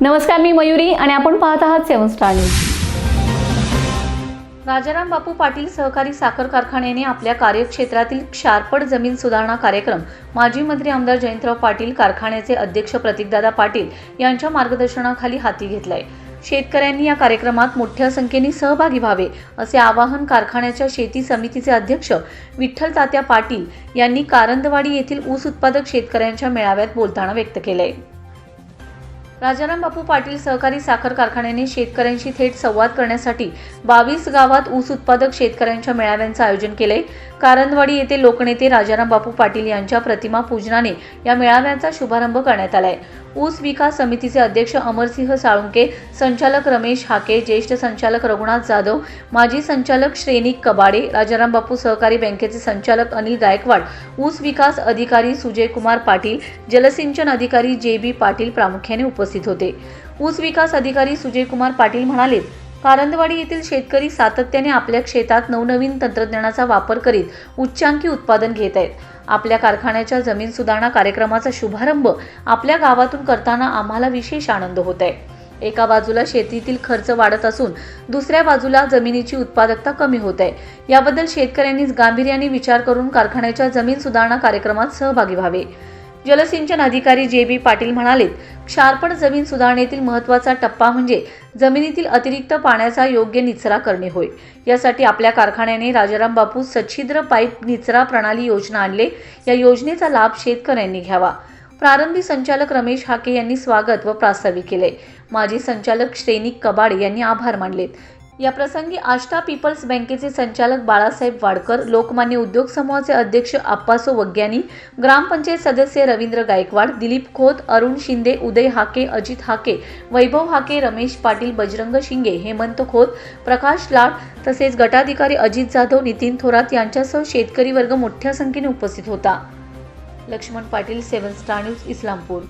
नमस्कार मी मयुरी आणि आपण पाहत आहात seven star news. Rajaram Bapu Patil सहकारी साखर कारखान्याने आपल्या कार्यक्षेत्रातील क्षारपड जमीन सुधारणा कार्यक्रम माजी मंत्री आमदार जयंतराव पाटील कारखान्याचे अध्यक्ष प्रतीकदादा पाटील यांच्या मार्गदर्शनाखाली हाती घेतलाय. शेतकऱ्यांनी या कार्यक्रमात मोठ्या संख्येने सहभागी व्हावे असे आवाहन कारखान्याच्या शेती समितीचे अध्यक्ष विठ्ठल तात्या पाटील यांनी कारंदवाडी येथील ऊस उत्पादक शेतकऱ्यांच्या मेळाव्यात बोलताना व्यक्त केलंय राजाराम बापू पाटील सहकारी साखर कारखान्याने शेतकऱ्यांशी थेट संवाद करण्यासाठी बावीस गावात ऊस उत्पादक शेतकऱ्यांच्या मेळाव्यांचं आयोजन केलंय. कारंदवाडी येथे लोकनेते राजाराम बापू पाटील यांच्या प्रतिमा पूजनाने या मेळाव्याचा शुभारंभ करण्यात आलाय. ऊस विकास समितीचे अध्यक्ष अमरसिंह साळुंके संचालक रमेश हाके ज्येष्ठ संचालक रघुनाथ जाधव माजी संचालक श्रेनिक कबाडे राजाराम बापू सहकारी बँकेचे संचालक अनिल गायकवाड ऊस विकास अधिकारी सुजयकुमार पाटील जलसिंचन अधिकारी जे बी पाटील प्रामुख्याने उपस्थित होते. ऊस विकास अधिकारी सुजयकुमार पाटील म्हणाले कारंदवाडी येथील शेतकरी सातत्याने आपल्या शेतात नवनवीन तंत्रज्ञानाचा वापर करीत उच्चांकी उत्पादन घेत आहेत. आपल्या कारखान्याच्या जमीन सुधारणा कार्यक्रमाचा शुभारंभ आपल्या गावातून करताना आम्हाला विशेष आनंद होत आहे. एका बाजूला शेतीतील खर्च वाढत असून दुसऱ्या बाजूला जमिनीची उत्पादकता कमी होत आहे. याबद्दल शेतकऱ्यांनी गांभीर्याने विचार करून कारखान्याच्या जमीन सुधारणा कार्यक्रमात सहभागी व्हावे. जलसिंचन अधिकारी जे बी पाटील म्हणाले क्षारपण जमीन सुधारणेतील महत्त्वाचा टप्पा म्हणजे जमिनीतील अतिरिक्त पाण्याचा योग्य निचरा करणे होय. यासाठी आपल्या कारखान्याने राजाराम बापू सच्छिद्र पाईप निचरा प्रणाली योजना आणले. या योजनेचा लाभ शेतकऱ्यांनी घ्यावा. प्रारंभी संचालक रमेश हाके यांनी स्वागत व प्रास्ताविक केले. माजी संचालक श्रेनिक कबाडे यांनी आभार मानलेत. या प्रसंगी आष्टा पीपल्स बँकेचे संचालक बाळासाहेब वाडकर लोकमान्य उद्योग समूहाचे अध्यक्ष आप्पासो वग्यानी ग्रामपंचायत सदस्य रवींद्र गायकवाड दिलीप खोत अरुण शिंदे उदय हाके अजित हाके वैभव हाके रमेश पाटील बजरंग शिंगे हेमंत खोत प्रकाश लाड तसेच गटाधिकारी अजित जाधव नितीन थोरात यांच्यासह शेतकरी वर्ग मोठ्या संख्येने उपस्थित होता. Laxman Patil seven star news Islampur.